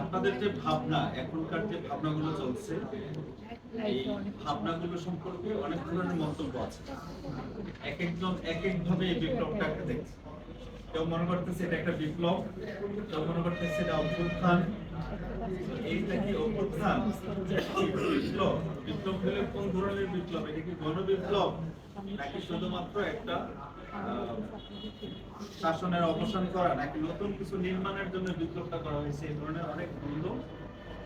আপনাদের যে ভাবনা, এখনকার যে ভাবনাগুলো চলছে, এই ভাবনাগুলো সম্পর্কে অনেক ধরনের মন্তব্য আছে। এক একজন, এক এক ভাবে এই বিপ্লবটাকে দেখছে। কেউ মনে করতেছে এটা একটা বিপ্লব, কেউ মনে করতেছে এটা অভ্যুত্থান শাসনের অবসান করা নাকি নতুন কিছু নির্মাণের জন্য বিপ্লবটা করা হয়েছে, এই ধরনের অনেক দ্বন্দ্ব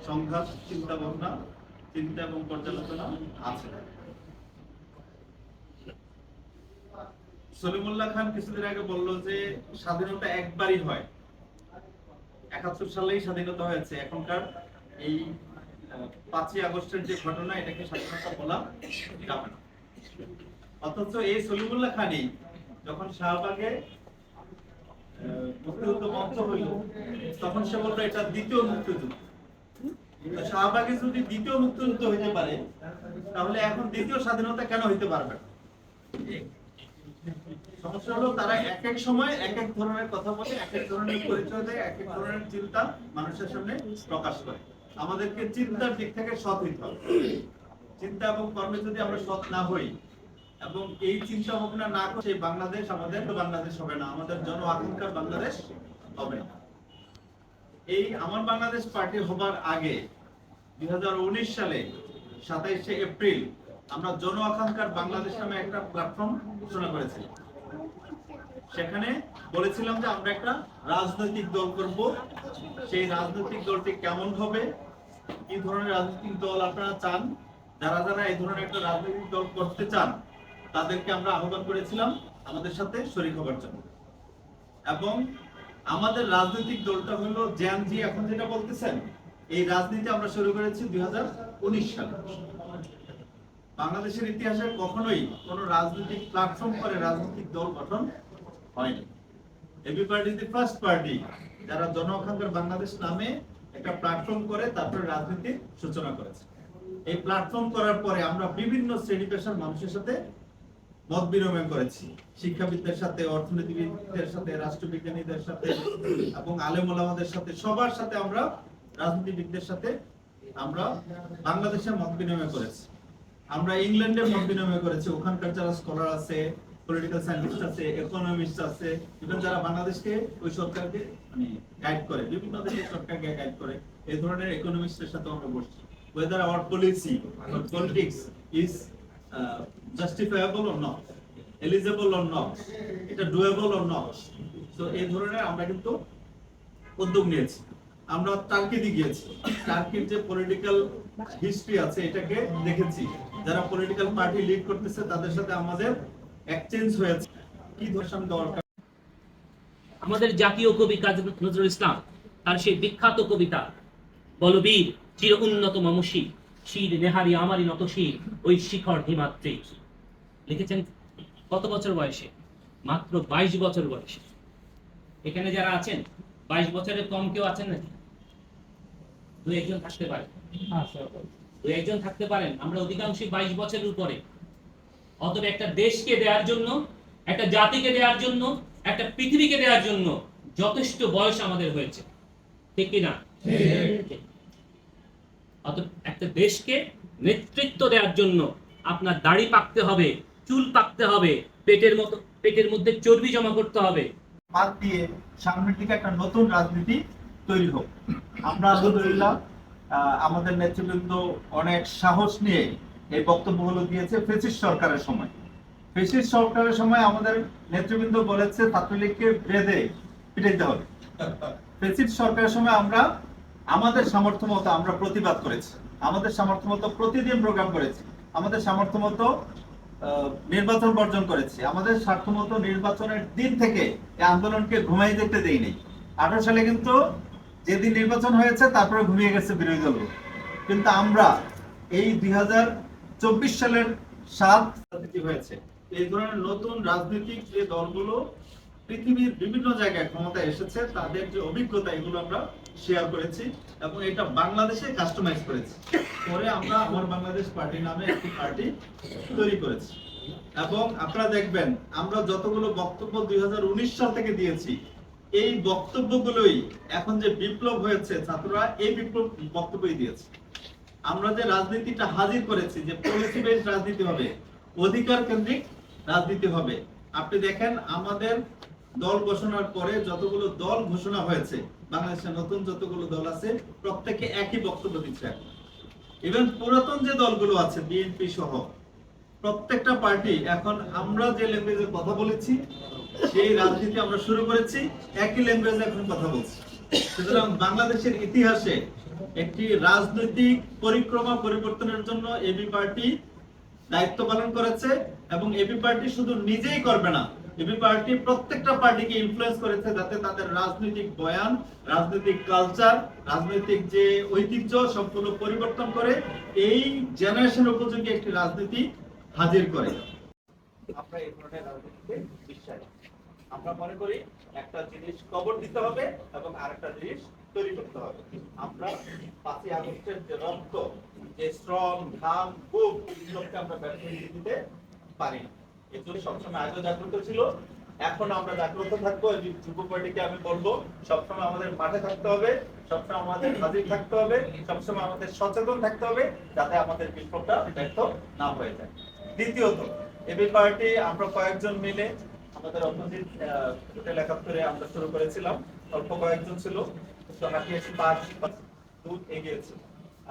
সংঘাত চিন্তা ভাবনা চিন্তা এবং পর্যালোচনা আছে। সলিমুল্লাহ খান কিছুদিন আগে বলল যে স্বাধীনতা একবারই হয়। একাত্তর সালেই স্বাধীনতা হয়েছে। এখনকার এই পাঁচই আগস্টের যে ঘটনা, এটাকে স্বাধীনতা বলা যাবে না। অথচ এই সলিমুল্লাহ খানই যখন শাহবাগে মুক্তিযুদ্ধ মঞ্চ হইল, তখন সে বলল, এটা দ্বিতীয় মুক্তিযুদ্ধ। শাহবাগে যদি দ্বিতীয় মুক্তিযুদ্ধ হইতে পারে, তাহলে এখন দ্বিতীয় স্বাধীনতা কেন হইতে পারবে না? হলো তারা এক এক সময় এক এক ধরনের কথা বলে এক এক ধরনের পরিচয় দেয় এক এক ধরনের চিন্তা মানুষের সামনে প্রকাশ করে। আমাদেরকে চিন্তার দিক থেকে সৎ হইতে হবে। চিন্তা এবং কর্মে যদি আমরা সৎ না হই এবং এই চিন্তা ভাবনা না করে, সেই বাংলাদেশ আমাদের বাংলাদেশ হবে না, আমাদের জন আকাঙ্ক্ষার বাংলাদেশ হবে না। এই আমার বাংলাদেশ পার্টি হবার আগে দুই হাজার উনিশ সালে সাতাইশে এপ্রিল আমরা জন আকাঙ্ক্ষার বাংলাদেশ নামে একটা প্ল্যাটফর্ম ঘোষণা করেছিলাম। সেখানে বলেছিলাম যে আমরা একটা রাজনৈতিক দল করব। সেই রাজনৈতিক দলটি কেমন হবে? কি ধরনের রাজনৈতিক দল আপনারা চান? যারা যারা এই ধরনের একটা রাজনৈতিক দল করতে চান, তাদেরকে আমরা আহ্বান করেছিলাম আমাদের সাথে শরীক হবার জন্য। এবং আমাদের রাজনৈতিক দলটা হলো জ্যানজি, এখন যেটা বলতেছেন, এই রাজনীতি আমরা শুরু করেছি দুই হাজার উনিশ সালে। বাংলাদেশের ইতিহাসে কখনোই কোন রাজনৈতিক প্ল্যাটফর্ম করে রাজনৈতিক দল গঠন হয়নি। A B party the first party যারা জন বাংলাদেশ নামে একটা প্ল্যাটফর্ম করে, তারপরে রাজনীতির সূচনা করেছে। এই প্ল্যাটফর্ম করার পরে আমরা বিভিন্ন শ্রেণি পেশার মানুষের সাথে মত বিনিময় করেছি। শিক্ষাবিদদের সাথে, অর্থনীতিবিদদের সাথে, রাষ্ট্রবিজ্ঞানীদের সাথে এবং আলেম ওলামাদের সাথে, সবার সাথে আমরা রাজনীতিবিদদের সাথে আমরা বাংলাদেশে মত বিনিময় করেছি। আমরা ইংল্যান্ডে মত বিনিময় করেছি ওখানকার যারা স্কলার আছে পলিটিক্যাল সায়েন্টিস্ট আছে ইকোনমিস্ট আছে ইভেন যারা বাংলাদেশকে ওই সরকারকে মানে গাইড করে বিভিন্ন দেশের সরকারকে গাইড করে এই ধরনের ইকোনমিস্টের সাথে আমরা বসছি। Whether our policy or politics is uh, justifiable or not eligible or not এটা doable or not so এই ধরনের আমরা কিন্তু উদ্যোগ নিয়েছি। আমরা টার্কিতে গিয়েছি। টার্কির যে পলিটিক্যাল হিস্ট্রি আছে, এটাকে দেখেছি। যারা পলিটিক্যাল পার্টি লিড করতেছে, তাদের সাথে আমাদের এক্সচেঞ্জ হয়েছে। কি ধর্ষণ দরকার আমাদের জাতীয় কবি কাজী নজরুল ইসলাম, তার সেই বিখ্যাত কবিতা, বলবীর চির উন্নত মমশি শির নেহারি আমারই নত শির, ওই শিখর হিমাত্রী লিখেছেন কত বছর বয়সে? মাত্র বাইশ বছর বয়সে। এখানে যারা আছেন, বাইশ বছরের কম কেউ আছেন নাকি? দু একজন থাকতে পারে। দু একজন থাকতে পারেন আমরা অধিকাংশই বাইশ বছরের উপরে। অতএব একটা দেশকে দেওয়ার জন্য একটা জাতিকে দেওয়ার জন্য একটা পৃথিবীকে দেওয়ার জন্য যথেষ্ট বয়স আমাদের হয়েছে। ঠিক কি না? অতএব একটা দেশকে নেতৃত্ব দেওয়ার জন্য আপনার দাড়ি পাকতে হবে চুল পাকতে হবে পেটের মতো পেটের মধ্যে চর্বি জমা করতে হবে। বাদ দিয়ে সামনের দিকে একটা নতুন রাজনীতি তৈরি হোক। আমরা আলহামদুলিল্লাহ আমাদের নেতৃবৃন্দ অনেক সাহস নিয়ে এই বক্তব্যগুলো দিয়েছে ফেসিস সরকারের সময়। ফেসিস সরকারের সময় আমাদের নেতৃবৃন্দ বলেছে, ছাত্রলীগকে বেঁধে পিটাইতে হবে। ফেসিস সরকারের সময় আমরা, আমাদের সামর্থ্য মতো আমরা প্রতিবাদ করেছি। আমাদের সামর্থ্য মতো প্রতিদিন প্রোগ্রাম করেছি। আমাদের সামর্থ্য মতো নির্বাচন বর্জন করেছি। আমাদের স্বার্থ মতো নির্বাচনের দিন থেকে এই আন্দোলনকে ঘুমাই দেখতে দেয়নি আঠারো সালে কিন্তু যেদিন নির্বাচন হয়েছে, তারপরে ঘুমিয়ে গেছে বিরোধী দল কিন্তু আমরা এই দুই চব্বিশ সালের সাত রাজনীতি হয়েছে। এই ধরনের নতুন রাজনৈতিক যে দলগুলো পৃথিবীর বিভিন্ন জায়গায় ক্ষমতায় এসেছে, তাদের যে অভিজ্ঞতা, এগুলো আমরা শেয়ার করেছি এবং এটা বাংলাদেশে কাস্টমাইজ করেছি। পরে আমরা আমার বাংলাদেশ পার্টি নামে একটি পার্টি তৈরি করেছি। এবং আপনারা দেখবেন, আমরা যতগুলো বক্তব্য দুই হাজার উনিশ সাল থেকে দিয়েছি এই বক্তব্যগুলোই এখন যে বিপ্লব হয়েছে, ছাত্ররা এই বিপ্লব বক্তব্যই দিয়েছে। আমরা যে রাজনীতিটা হাজির করেছি, যে বেসড রাজনীতি হবে, অধিকার কেন্দ্রিক রাজনীতি হবে। আপনি দেখেন, আমাদের দল ঘোষণার পরে যতগুলো দল ঘোষণা হয়েছে, বাংলাদেশে নতুন যতগুলো দল আছে, প্রত্যেকে একই বক্তব্য দিচ্ছে এখন। ইভেন পুরাতন যে দলগুলো আছে, বিএনপি সহ, প্রত্যেকটা পার্টি, এখন আমরা যে ল্যাঙ্গুয়েজে কথা বলেছি সেই রাজনীতি আমরা শুরু করেছি, একই ল্যাঙ্গুয়েজে এখন কথা বলছি। সুতরাং বাংলাদেশের ইতিহাসে একটি রাজনৈতিক পরিক্রমা পরিবর্তনের জন্য এবি পার্টি দায়িত্ব পালন করেছে এবং এবি পার্টি শুধু নিজেই করবে না এবি পার্টি প্রত্যেকটা পার্টিকে ইনফ্লুয়েন্স করেছে যাতে তাদের রাজনৈতিক বয়ান, রাজনৈতিক কালচার রাজনৈতিক যে ঐতিহ্য সম্পূর্ণ পরিবর্তন করে এই জেনারেশন উপযোগী একটি রাজনীতি হাজির করে। আমরা এই ধরনের রাজনীতিতে আমরা মনে করি একটা জিনিস কবর দিতে হবে এবং আরেকটা জিনিস তৈরি করতে হবে। আমরা পাঁচই আগস্টের যে রক্ত, যে শ্রম, ঘাম এগুলোকে আমরা দিতে পারি সবসময় আগে জাগ্রত ছিল, এখন আমরা জাগ্রত থাকব। যুব পার্টিকে আমি বলব, সবসময় আমাদের মাঠে থাকতে হবে, সবসময় আমাদের হাজির থাকতে হবে, সবসময় আমাদের সচেতন থাকতে হবে, যাতে আমাদের বিপ্লবটা ব্যর্থ না হয়ে যায়। দ্বিতীয়ত এবি পার্টি আমরা কয়েকজন মিলে আমাদের অপোজিট হোটেল একাত্তরে আমরা শুরু করেছিলাম। অল্প কয়েকজন ছিল, তো হাঁটিয়ে পাঁচ দূর এগিয়েছে।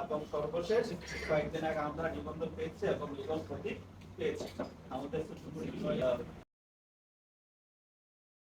এবং সর্বশেষ কয়েকদিন আগে আমরা নিবন্ধন পেয়েছি এবং নিবন্ধন প্রতীক পেয়েছি। আমাদের